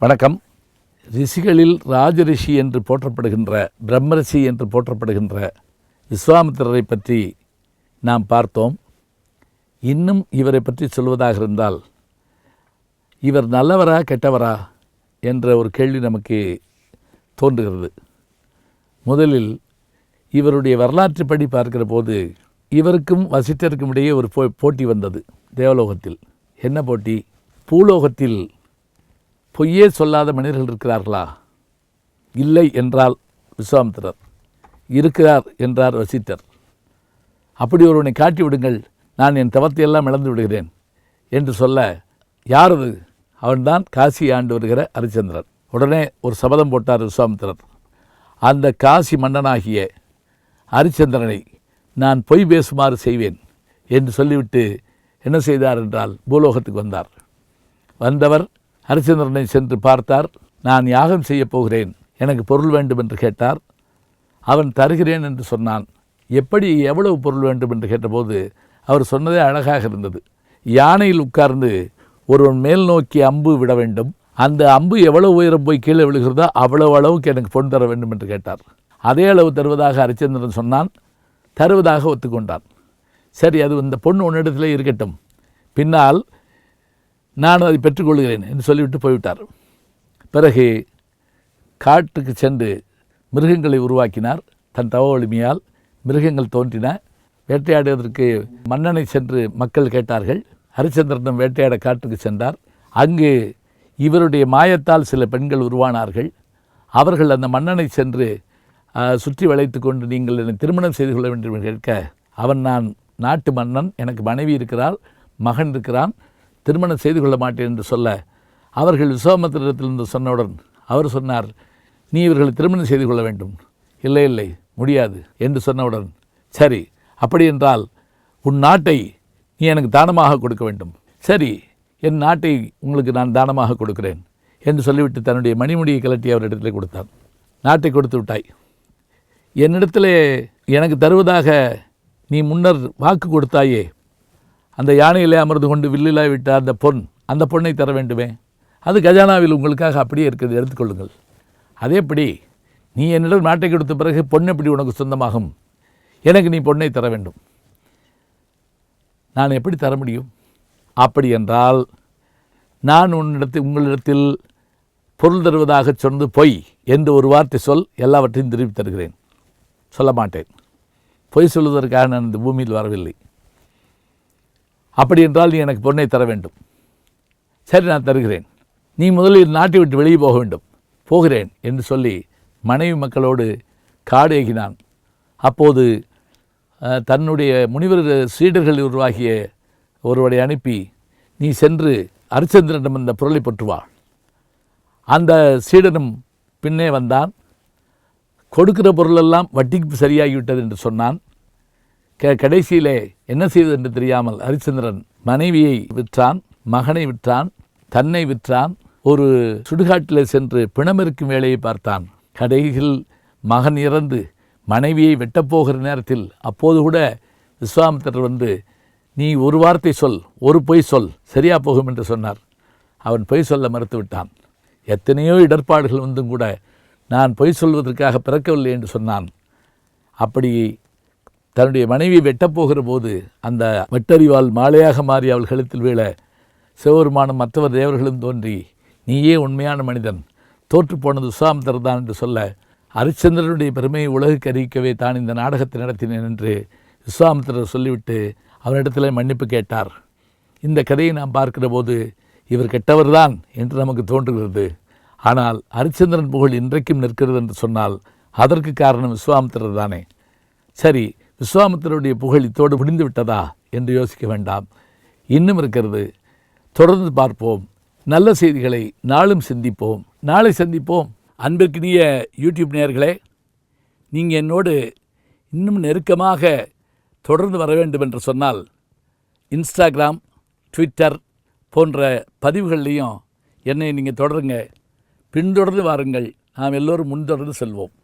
வணக்கம். ரிஷிகளில் ராஜரிஷி என்று போற்றப்படுகின்ற பிரம்மரிஷி என்று போற்றப்படுகின்ற விஸ்வாமித்திரரை பற்றி நாம் பார்த்தோம். இன்னும் இவரை பற்றி சொல்வதாக இருந்தால் இவர் நல்லவரா கெட்டவரா என்ற ஒரு கேள்வி நமக்கு தோன்றுகிறது. முதலில் இவருடைய வரலாற்றுப்படி பார்க்கிற போது இவருக்கும் வசிட்டருக்கும் இடையே ஒரு போ போட்டி வந்தது தேவலோகத்தில். என்ன போட்டி? பூலோகத்தில் பொய்யே சொல்லாத மனிதர்கள் இருக்கிறார்களா? இல்லை என்றால் விஸ்வாமித்திரர் இருக்கிறார் என்றார் வசித்தர். அப்படி ஒருவனை காட்டி விடுங்கள் நான் என் தவத்தை எல்லாம் இழந்து விடுகிறேன் என்று சொல்ல யாரது? அவன்தான் காசி ஆண்டு வருகிற ஹரிச்சந்திரன் உடனே ஒரு சபதம் போட்டார் விஸ்வாமித்திரர் அந்த காசி மன்னனாகிய ஹரிச்சந்திரனை நான் பொய் பேசுமாறு செய்வேன் என்று சொல்லிவிட்டு என்ன செய்தார் என்றால் பூலோகத்துக்கு வந்தார். வந்தவர் ஹரிச்சந்திரனை சென்று பார்த்தார் நான் யாகம் செய்யப் போகிறேன் எனக்கு பொருள் வேண்டும் என்று கேட்டார். அவன் தருகிறேன் என்று சொன்னான். எப்படி எவ்வளவு பொருள் வேண்டும் என்று கேட்டபோது அவர் சொன்னதே அழகாக இருந்தது. யானையில் உட்கார்ந்து ஒருவன் மேல் நோக்கி அம்பு விட வேண்டும். அந்த அம்பு எவ்வளவு உயரம் போய் கீழே விழுகிறதோ அவ்வளவு அளவுக்கு எனக்கு பொன் தர வேண்டும் என்று கேட்டார். அதே அளவு தருவதாக ஹரிச்சந்திரன் சொன்னான். தருவதாக ஒத்துக்கொண்டான். சரி அது இந்த பொண்ணு உன்னிடத்திலே இருக்கட்டும். பின்னால் நான் அதை பெற்றுக்கொள்கிறேன் என்று சொல்லிவிட்டு போய்விட்டார். பிறகு காட்டுக்கு சென்று மிருகங்களை உருவாக்கினார். தன் தவ வலிமையால் மிருகங்கள் தோன்றின. வேட்டையாடுவதற்கு மன்னனை சென்று மக்கள் கேட்டார்கள். ஹரிச்சந்திரனும் வேட்டையாட காட்டுக்கு சென்றார். அங்கு இவருடைய மாயத்தால் சில பெண்கள் உருவானார்கள். அவர்கள் அந்த மன்னனை சென்று சுற்றி வளைத்து கொண்டு நீங்கள் என்னை திருமணம் செய்து கொள்ள வேண்டும் என்று கேட்க அவன் நான் நாட்டு மன்னன் எனக்கு மனைவி இருக்கிறாள் மகன் இருக்கிறான் திருமணம் செய்து கொள்ள மாட்டேன் என்று சொல்ல அவர்கள் விஸ்வாமித்திரத்திலிருந்து சொன்னவுடன் அவர் சொன்னார் நீ இவர்களை திருமணம் செய்து கொள்ள வேண்டும். இல்லை இல்லை முடியாது என்று சொன்னவுடன் சரி அப்படி என்றால் உன் நாட்டை நீ எனக்கு தானமாக கொடுக்க வேண்டும். சரி என் நாட்டை உங்களுக்கு நான் தானமாக கொடுக்கிறேன் என்று சொல்லிவிட்டு தன்னுடைய மணிமுடியை கலட்டி அவரிடத்தில் கொடுத்தான். நாட்டை கொடுத்து விட்டாய். என்னிடத்திலே எனக்கு தருவதாக நீ முன்னர் வாக்கு கொடுத்தாயே அந்த யானையிலே அமர்ந்து கொண்டு வில்லிலாய் விட்ட அந்த பொன். அந்த பொண்ணை தர வேண்டுமே? அது கஜானாவில் உங்களுக்காக அப்படியே இருக்கிறது. எடுத்துக்கொள்ளுங்கள் அதேபடி நீ என்னிடம் நாட்டை கொடுத்த பிறகு பொண்ணு எப்படி உனக்கு சொந்தமாகும்? எனக்கு நீ பொண்ணை தர வேண்டும். நான் எப்படி தர முடியும்? அப்படி என்றால் நான் உன்னிடத்தில் உங்களிடத்தில் பொருள் தருவதாக சொன்னது பொய் என்று ஒரு வார்த்தை சொல் எல்லாவற்றையும் திருப்பி தருகிறேன். சொல்ல மாட்டேன் பொய் சொல்வதற்காக நான் இந்த பூமியில் வரவில்லை. அப்படி என்றால் நீ எனக்கு பொண்ணை தர வேண்டும். சரி நான் தருகிறேன். நீ முதலில் நாட்டை விட்டு வெளியே போக வேண்டும். போகிறேன் என்று சொல்லி மனைவி மக்களோடு காடு ஏகினான். அப்போது தன்னுடைய முனிவர் சீடர்கள் உருவாகிய ஒருவரை அனுப்பி நீ சென்று அரிச்சந்திரனிடம் இந்த பொருளை பற்றுவா அந்த சீடனும் பின்னே வந்தான். கொடுக்கிற பொருளெல்லாம் வட்டிக்கு சரியாகிவிட்டது என்று சொன்னான். க கடைசியிலே என்ன செய்வது என்று தெரியாமல் ஹரிச்சந்திரன் மனைவியை விற்றான் மகனை விற்றான் தன்னை விற்றான் ஒரு சுடுகாட்டில் சென்று பிணமிருக்கும் வேலையை பார்த்தான். கடையில் மகன் இறந்து மனைவியை வெட்டப்போகிற நேரத்தில் அப்போது கூட விஸ்வாமித்திரர் வந்து நீ ஒரு வார்த்தை சொல் ஒரு பொய் சொல் சரியா போகும் என்று சொன்னார். அவன் பொய் சொல்ல மறுத்து விட்டான் எத்தனையோ இடர்பாடுகள் வந்தும் கூட நான் பொய் சொல்வதற்காக பிறக்கவில்லை என்று சொன்னான். அப்படி தன்னுடைய மனைவி வெட்டப்போகிற போது அந்த வெட்டறிவால் மாலையாக மாறி அவள் கழுத்தில் வீழ சிவபெருமானும் மற்றவர் தேவர்களும் தோன்றி நீயே உண்மையான மனிதன் தோற்றுப் போனது தான் என்று சொல்ல ஹரிச்சந்திரனுடைய பெருமையை உலகுக்கு அறிவிக்கவே தான் இந்த நாடகத்தை நடத்தினேன் என்று விஸ்வாமித்திரர் சொல்லிவிட்டு அவனிடத்தில் மன்னிப்பு கேட்டார். இந்த கதையை நாம் பார்க்கிற போது இவர் கெட்டவர்தான் என்று நமக்கு தோன்றுகிறது. ஆனால் ஹரிச்சந்திரன் புகழ் இன்றைக்கும் நிற்கிறது என்று சொன்னால் அதற்கு காரணம் விஸ்வாமித்திரர் தானே சரி விஸ்வாமித்திரருடைய புகழ் இத்தோடு முடிந்து விட்டதா என்று யோசிக்க வேண்டாம். இன்னும் இருக்கிறது. தொடர்ந்து பார்ப்போம். நல்ல செய்திகளை நாளும் சிந்திப்போம். நாளை சந்திப்போம். அன்பிற்கினிய யூடியூப் நேயர்களே நீங்கள் என்னோடு இன்னும் நெருக்கமாக தொடர்ந்து வர வேண்டும் என்று சொன்னால் இன்ஸ்டாகிராம் ட்விட்டர் போன்ற பதிவுகள்லேயும் என்னை நீங்கள் தொடருங்க. பின்தொடர்ந்து வாருங்கள். நாம் எல்லோரும் முன்தொடர்ந்து செல்வோம்.